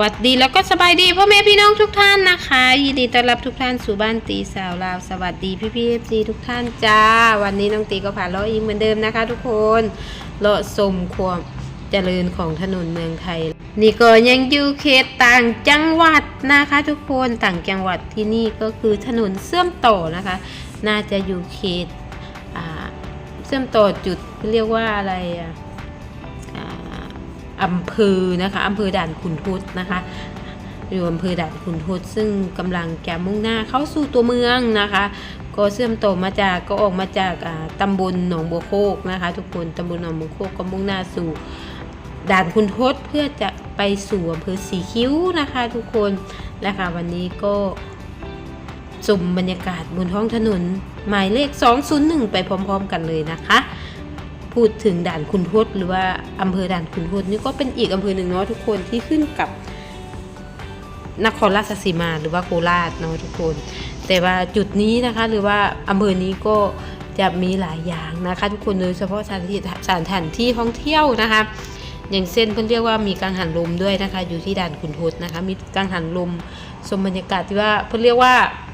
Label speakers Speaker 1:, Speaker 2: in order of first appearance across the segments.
Speaker 1: วัสดีแล้วก็สบายดีพ่อแม่พี่น้องทุกท่านนะคะ ยินดีต้อนรับทุกท่านสู่บ้านตีสาวลาวสวัสดีพี่พี่เอฟซีทุกท่านจ้า วันนี้น้องตีก็ผ่านเลาะอีกเหมือนเดิมนะคะ ทุกคนเลาะสมความเจริญของถนนเมืองไทย นี่ก็ยังอยู่เขตต่างจังหวัดนะคะ ทุกคนต่างจังหวัดที่นี่ก็คือถนนเชื่อมต่อนะคะ น่าจะอยู่เขตเชื่อมต่อจุดเรียกว่าอะไรอะ อำเภอนะคะอำเภอด่านขุนทดนะคะอยู่อำเภอด่านขุนทดซึ่งกำลังจะมุ่งหน้าเข้าสู่ตัวเมืองนะคะ ก็เชื่อมต่อมาจากก็ออกมาจากอ่าตำบลหนองบัวโคกนะคะ ทุกคนตำบลหนองบัวโคกก็มุ่งหน้าสู่ด่านขุนทดเพื่อจะไปสู่อำเภอสีคิ้วนะคะทุกคนและค่ะวันนี้ก็ชมบรรยากาศบนท้องถนน หมายเลข 201 ไปพร้อมๆกันเลยนะคะ พูดถึงด่านคุณทศหรือว่าอำเภอด่านคุณทศนี่ก็เป็นอีกอำเภอหนึ่งเนาะทุกคนที่ขึ้นกับนครราชสีมาหรือว่าโคราชเนาะทุกคน แต่ว่าจุดนี้นะคะหรือว่าอำเภอนี้ก็จะมีหลายอย่างนะคะ ทุกคนโดยเฉพาะสถานที่สถานที่ท่องเที่ยวนะคะ อย่างเช่นเพื่อนเรียกว่ามีกังหันลมด้วยนะคะ อยู่ที่ด่านขุนทศนะคะ มีกังหันลมชมบรรยากาศที่ว่าเพื่อนเรียกว่าอ่า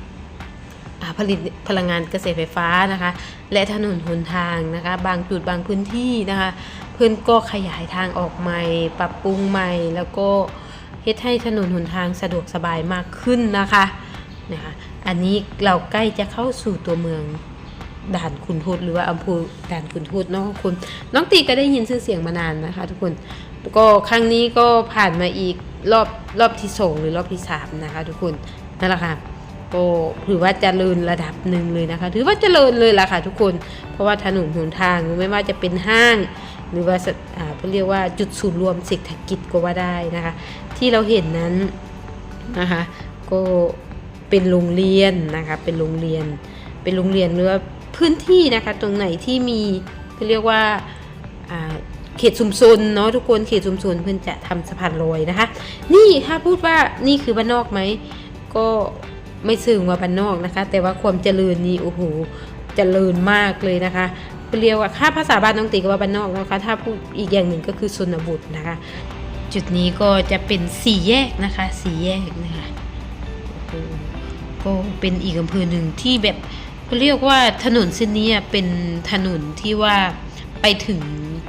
Speaker 1: ผลิตพลังงานเกษตรไฟฟ้านะคะ และถนนหนทางนะคะ บางจุดบางพื้นที่นะคะ เพื่อนก็ขยายทางออกใหม่ ปรับปรุงใหม่แล้วก็เฮ็ดให้ถนนหนทางสะดวกสบายมากขึ้นนะคะนะคะอันนี้เราใกล้จะเข้าสู่ตัวเมืองด่านขุนทดหรือว่าอำเภอด่านขุนทดเนาะคุณ น้องตีก็ได้ยินชื่อเสียงมานานนะคะ ทุกคนก็ครั้งนี้ก็ผ่านมาอีกรอบรอบที่สองหรือรอบที่สามนะคะ ทุกคนนั่นแหละค่ะ ก็ถือว่าเจริญระดับหนึ่งเลยนะคะ ถือว่าเจริญเลยล่ะค่ะทุกคน เพราะว่าถนนหนทางไม่ว่าจะเป็นห้าง หรือว่าอ่าเขาเรียกว่าจุดศูนย์รวมเศรษฐกิจก็ว่าได้นะคะ ที่เราเห็นนั้นนะคะก็เป็นโรงเรียนนะคะเป็นโรงเรียน เป็นโรงเรียนหรือว่าพื้นที่นะคะตรงไหนที่มีเขาเรียกว่าอ่าเขตชุมชนเนาะทุกคนเขตชุมชนเพื่อนจะทำสะพานลอยนะคะ นี่ถ้าพูดว่านี่คือบ้านนอกไหมก็ ไม่ซึ่งว่าบ้านนอกนะคะ แต่ว่าความเจริญนี่โอ้โหเจริญมากเลยนะคะเรียกว่าค่าภาษาบ้านน้องตีก็ว่าบ้านนอกนะคะ ถ้าพูดอีกอย่างหนึ่งก็คือชนบทนะคะ จุดนี้ก็จะเป็นสี่แยกนะคะสี่แยกนะคะก็เป็นอีกอำเภอหนึ่งที่แบบเรียกว่าถนนเส้นนี้เป็นถนนที่ว่าไปถึง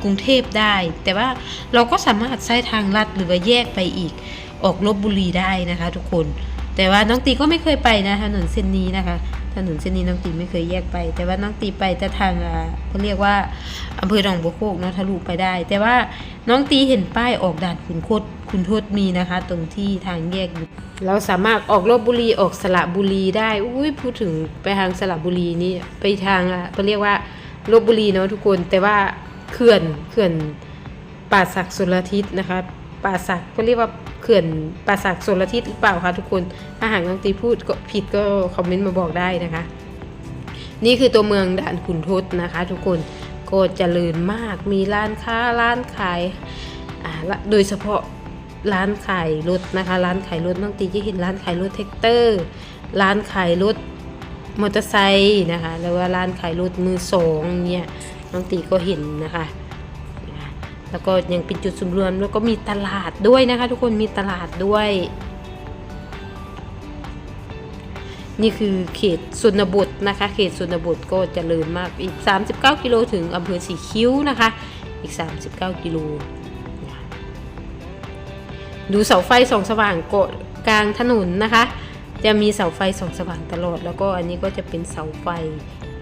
Speaker 1: กรุงเทพได้ แต่ว่าเราก็สามารถใช้ทางลัดหรือว่าแยกไปอีกออกลบบุรีได้นะคะ ทุกคน แต่ว่าน้องตีก็ไม่เคยไปนะถนนเส้นนี้นะคะ ถนนเส้นนี้น้องตีไม่เคยแยกไป แต่ว่าน้องตีไปแต่ทางอ่าเขาเรียกว่าอำเภอหนองบัวโคกเนาะทะลุไปได้ แต่ว่าน้องตีเห็นป้ายออกด่านขุนโคตขุนโทษมีนะคะ ตรงที่ทางแยก เราสามารถออกลบบุรีออกสระบุรีได้อุ้ยพูดถึงไปทางสระบุรีนี่ไปทางอะเขาเรียกว่าลบบุรีเนาะทุกคนแต่ว่าเขื่อนเขื่อนป่าศักดิ์สุรทิศนะคะ ป่าศักดิ์ก็เรียกว่าเขื่อนป่าศักดิ์โซลทิศหรือเปล่าคะทุกคนถ้าหากน้องตีพูดก็ผิดก็คอมเมนต์มาบอกได้นะคะ นี่คือตัวเมืองด่านขุนทดนะคะ ทุกคนก็เจริญมากมีร้านค้าร้านขายอ่าโดยเฉพาะร้านขายรถนะคะ ร้านขายรถน้องตีจะเห็นร้านขายรถแท็กเตอร์ ร้านขายรถมอเตอร์ไซค์นะคะแล้วว่าร้านขายรถมือสองเนี่ยน้องตีก็เห็นนะคะ แล้วก็ยังเป็นจุดสุมรวมแล้วก็มีตลาดด้วยนะคะ ทุกคนมีตลาดด้วย นี่คือเขตสุนบทนะคะ เขตสุนบทก็เจริญมากอีก 39 กิโลถึงอำเภอสีคิ้วนะคะ อีก 39 กิโลดูเสาไฟส่องสว่างกดกลางถนนนะคะ จะมีเสาไฟส่องสว่างตลอด แล้วก็อันนี้ก็จะเป็นเสาไฟ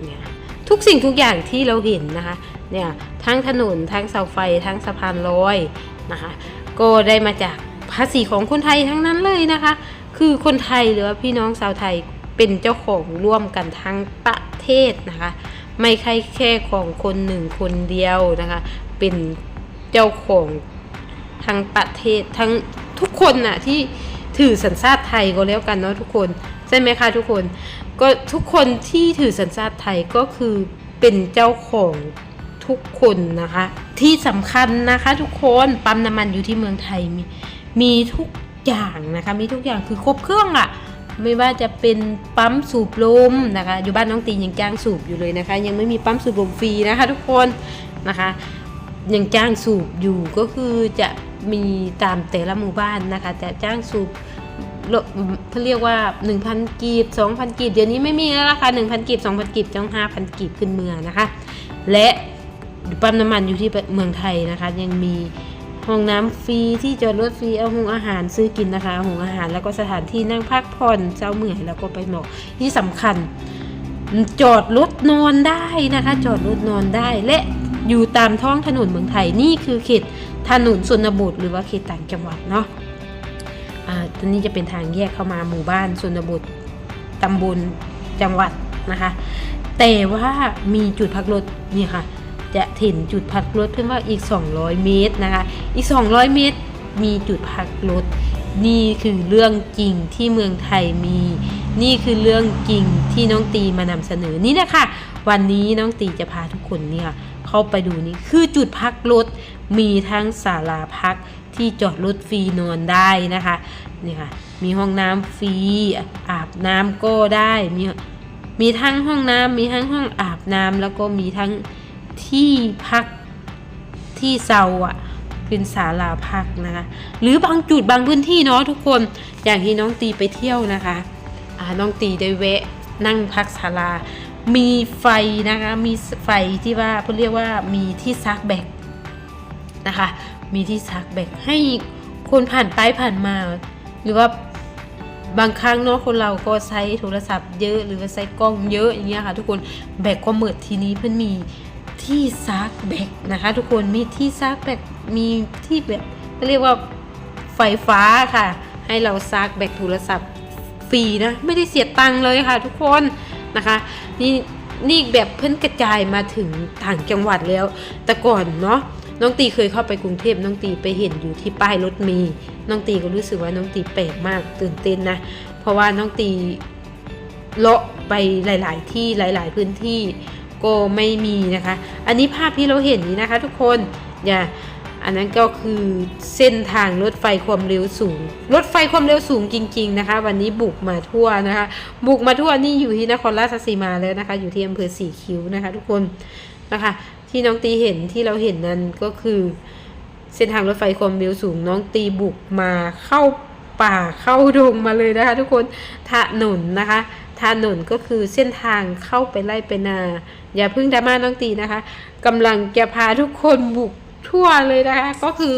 Speaker 1: เนี่ยทุกสิ่งทุกอย่างที่เราเห็นนะคะ เนี่ยทั้งถนนทั้งเสาไฟทั้งสะพานลอยนะคะก็ได้มาจากภาษีของคนไทยทั้งนั้นเลยนะคะ คือคนไทยหรือว่าพี่น้องชาวไทยเป็นเจ้าของร่วมกันทั้งประเทศนะคะ ไม่ใช่แค่ของคนหนึ่งคนเดียวนะคะ เป็นเจ้าของทั้งประเทศทั้งทุกคนน่ะที่ถือสัญชาติไทยก็แล้วกันเนาะทุกคนใช่ไหมคะทุกคนก็ทุกคนที่ถือสัญชาติไทยก็คือเป็นเจ้าของ ทุกคนนะคะ ที่สำคัญนะคะทุกคนปั๊มน้ำมันอยู่ที่เมืองไทยมีมีทุกอย่างนะคะมีทุกอย่างคือครบเครื่องอะไม่ว่าจะเป็นปั๊มสูบลมนะคะ อยู่บ้านน้องตีนยังจ้างสูบอยู่เลยนะคะ ยังไม่มีปั๊มสูบลมฟรีนะคะ ทุกคนนะคะ ยังจ้างสูบอยู่ก็คือจะมีตามแต่ละหมู่บ้านนะคะ จะจ้างสูบเขาเรียกว่า 1,000 กีบ 2,000 กีบ เดี๋ยวนี้ไม่มีแล้วราคา1,000 กีบ 2,000 กีบต้อง5,000 กีบขึ้นเมืองนะคะ และ ปั๊มน้ำมันอยู่ที่เมืองไทยนะคะ ยังมีห้องน้ำฟรีที่จอดรถฟรีเอาหงอาหารซื้อกินนะคะหงอาหารแล้วก็สถานที่นั่งพักผ่อนเช้าเมื่อยแล้วก็ไปหมอกที่สำคัญ จอดรถนอนได้นะคะ จอดรถนอนได้และอยู่ตามท้องถนนเมืองไทยนี่คือเขตถนนชนบทหรือว่าเขตต่างจังหวัดเนาะอ่าตอนนี้จะเป็นทางแยกเข้ามาหมู่บ้านชนบทตำบลจังหวัดนะคะ แต่ว่ามีจุดพักรถนี่ค่ะ จะเห็นจุดพักรถเพิ่มว่าอีก 200 เมตรนะคะ อีก 200 เมตร มีจุดพักรถ นี่คือเรื่องจริงที่เมืองไทยมี นี่คือเรื่องจริงที่น้องตีมานำเสนอนี่นะคะวันนี้น้องตีจะพาทุกคนเนี่ยเข้าไปดูนี่คือจุดพักรถมีทั้งศาลาพักที่จอดรถฟรีนอนได้นะคะนี่ค่ะมีห้องน้ำฟรีอาบน้ำก็ได้มีมีทั้งห้องน้ำมีทั้งห้องอาบน้ำแล้วก็มีทั้ง ที่พักที่เซาอะเป็นศาลาพักนะคะ หรือบางจุดบางพื้นที่เนาะทุกคนอย่างที่น้องตีไปเที่ยวนะคะอ่าน้องตีได้แวะนั่งพักศาลา มีไฟนะคะ มีไฟที่ว่าเขาเรียกว่ามีที่ซักแบกนะคะ มีที่ซักแบกให้คนผ่านไปผ่านมา หรือว่าบางครั้งเนาะคนเราก็ใช้โทรศัพท์เยอะหรือว่าใช้กล้องเยอะอย่างเงี้ยค่ะ ทุกคนแบกก็เมิดทีนี้เพื่อนมี ที่ซักแบกนะคะ ทุกคนมีที่ซักแบกมีที่แบบเรียกว่าไฟฟ้าค่ะ ให้เราซักแบกโทรศัพท์ฟรีนะไม่ได้เสียตังค์เลยค่ะ ทุกคนนะคะนี่นี่แบบเพิ่นกระจายมาถึงต่างจังหวัดแล้ว แต่ก่อนเนาะน้องตีเคยเข้าไปกรุงเทพน้องตีไปเห็นอยู่ที่ป้ายรถเมล์น้องตีก็รู้สึกว่าน้องตีแปลกมากตื่นเต้นนะ เพราะว่าน้องตีเลาะไปหลาย ๆ ที่หลาย ๆ พื้นที่ ก็ไม่มีนะคะ อันนี้ภาพที่เราเห็นนี้นะคะ ทุกคนอย่าอันนั้นก็คือเส้นทางรถไฟความเร็วสูง รถไฟความเร็วสูงจริง ๆ นะคะ วันนี้บุกมาทั่วนะคะ บุกมาทั่วนี่อยู่ที่นครราชสีมาแล้วนะคะ อยู่ที่อำเภอสีคิ้วนะคะ ทุกคนนะคะ ที่น้องตีเห็นที่เราเห็นนั้นก็คือ เส้นทางรถไฟความเร็วสูง น้องตีบุกมาเข้าป่าเข้าดงมาเลยนะคะ ทุกคนถนนนะคะถนนก็คือเส้นทางเข้าไปไล่ไปนา อย่าพึ่งดราม่าน้องตีนะคะกำลังจะพาทุกคนบุกทั่วเลยนะคะ ก็คือ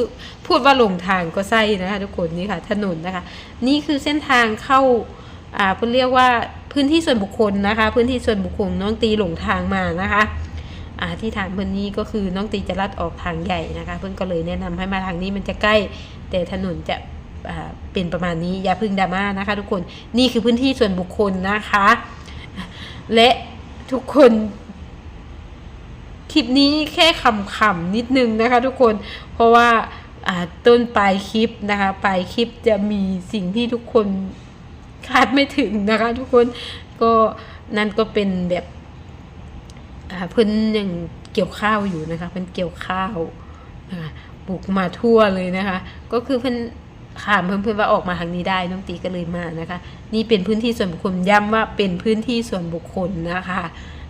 Speaker 1: พูดว่าหลงทางก็ใช่นะคะ ทุกคนนี่ค่ะ ถนนนะคะ นี่คือเส้นทางเข้าอ่าเพื่อเรียกว่าพื้นที่ส่วนบุคคลนะคะ พื้นที่ส่วนบุคคลน้องตีหลงทางมานะคะอ่าที่ถามเพื่อนนี้ก็คือน้องตีจะลัดออกทางใหญ่นะคะ เพื่อนก็เลยแนะนำให้มาทางนี้มันจะใกล้ แต่ถนนจะอ่าเป็นประมาณนี้อย่าพึ่งดราม่านะคะ ทุกคนนี่คือพื้นที่ส่วนบุคคลนะคะ และทุกคน คลิปนี้แค่ขำๆนิดนึงนะคะทุกคนเพราะว่าต้นปลายคลิปนะคะปลายคลิปจะมีสิ่งที่ทุกคนคาดไม่ถึงนะคะ ทุกคนก็นั่นก็เป็นแบบเพิ่นยังเกี่ยวข้าวอยู่นะคะเพิ่นเกี่ยวข้าวนะคะบุกมาทั่วเลยนะคะ ก็คือเพิ่นถามเพื่อนๆว่าออกมาทางนี้ได้น้องตีก็เลยมานะคะ นี่เป็นพื้นที่ส่วนบุคคลย้ำว่าเป็นพื้นที่ส่วนบุคคลนะคะ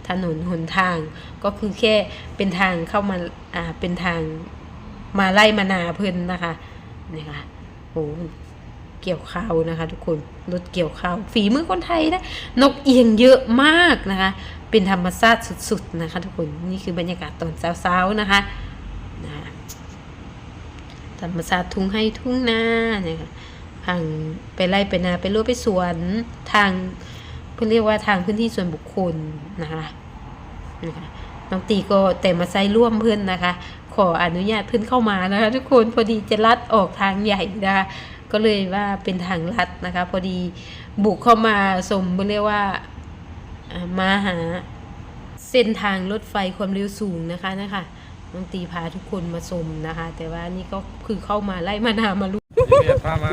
Speaker 1: ถนนหนทางก็คือแค่เป็นทางเข้ามาอ่าเป็นทางมาไล่มานาเพิ่นนะคะนี่ค่ะโอ้เกี่ยวข้าวนะคะ ทุกคนรถเกี่ยวข้าวฝีมือคนไทยนะนกเอียงเยอะมากนะคะ เป็นธรรมชาติสุดๆนะคะ ทุกคนนี่คือบรรยากาศตอนเช้าๆนะคะนะธรรมชาติทุ่งให้ทุ่งนาเนี่ยค่ะทางไปไล่ไปนาไปรั้วไปสวนทาง เพื่อเรียกว่าทางพื้นที่ส่วนบุคคลนะคะนะคะน้องตีก็แต่มาใส่ร่วมเพื่อนนะคะ ขออนุญาตเพื่อนเข้ามานะคะ ทุกคนพอดีจะลัดออกทางใหญ่นะคะก็เลยว่าเป็นทางลัดนะคะ พอดีบุกเข้ามาสมเรียกว่ามาหาเส้นทางรถไฟความเร็วสูงนะคะนะคะน้องตีพาทุกคนมาชมนะคะ แต่ว่านี่ก็คือเข้ามาไล่มานามาลุ
Speaker 2: เรียกผ้ามา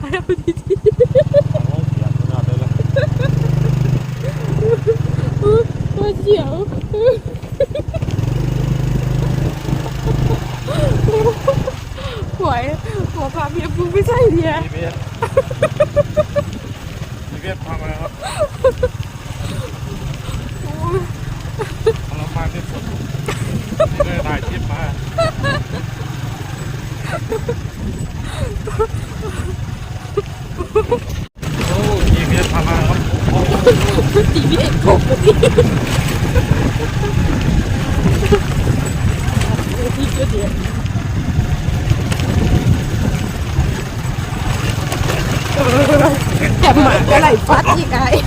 Speaker 3: อะไรดีดี
Speaker 2: โอ้เสียขนาดเลยล่ะ
Speaker 3: ตัวเขียวหวยหัวพาเมียกูไม่ใช่เดีย
Speaker 2: มีเบียดมีเบียดผ้ามาครับากที่สุดเลยถ่ายคลิปมา โอ้ยีเมียพามาครับโอ้
Speaker 1: ตีพี่เอกผมพี่พี่ก็เดียวแถมหมาก็ไหลฟัดอีกไอ้